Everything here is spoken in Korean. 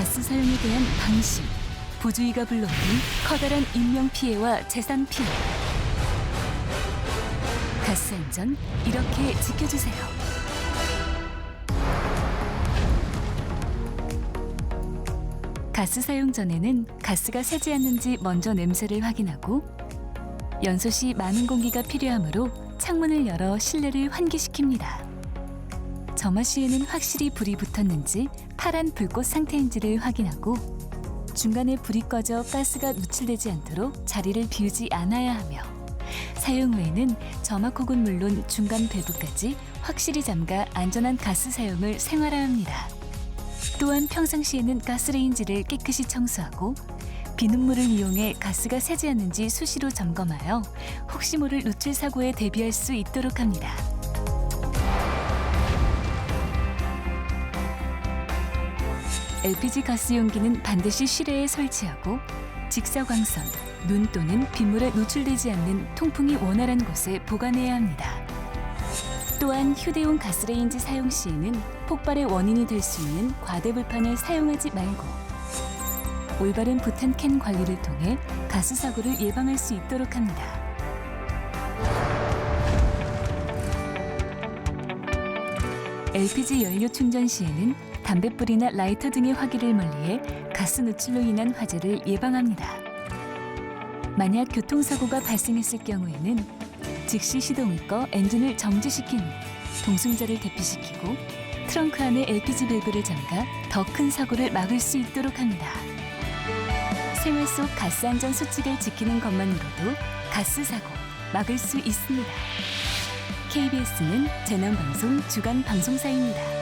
가스 사용에 대한 방심, 부주의가 불러오는 커다란 인명 피해와 재산 피해. 가스 안전 이렇게 지켜주세요. 가스 사용 전에는 가스가 새지 않는지 먼저 냄새를 확인하고 연소 시 많은 공기가 필요하므로 창문을 열어 실내를 환기시킵니다. 점화 시에는 확실히 불이 붙었는지 파란 불꽃 상태인지를 확인하고 중간에 불이 꺼져 가스가 누출되지 않도록 자리를 비우지 않아야 하며 사용 후에는 점화콕은 물론 중간 밸브까지 확실히 잠가 안전한 가스 사용을 생활화합니다. 또한 평상시에는 가스레인지를 깨끗이 청소하고 비눗물을 이용해 가스가 새지 않는지 수시로 점검하여 혹시 모를 누출 사고에 대비할 수 있도록 합니다. LPG 가스 용기는 반드시 실외에 설치하고 직사광선, 눈 또는 빗물에 노출되지 않는 통풍이 원활한 곳에 보관해야 합니다. 또한 휴대용 가스레인지 사용 시에는 폭발의 원인이 될 수 있는 과대불판을 사용하지 말고 올바른 부탄 캔 관리를 통해 가스 사고를 예방할 수 있도록 합니다. LPG 연료 충전 시에는 담뱃불이나 라이터 등의 화기를 멀리해 가스 누출로 인한 화재를 예방합니다. 만약 교통사고가 발생했을 경우에는 즉시 시동을 꺼 엔진을 정지시킨 후 동승자를 대피시키고 트렁크 안에 LPG 밸브를 잠가 더 큰 사고를 막을 수 있도록 합니다. 생활 속 가스 안전 수칙을 지키는 것만으로도 가스 사고 막을 수 있습니다. KBS는 재난방송 주간 방송사입니다.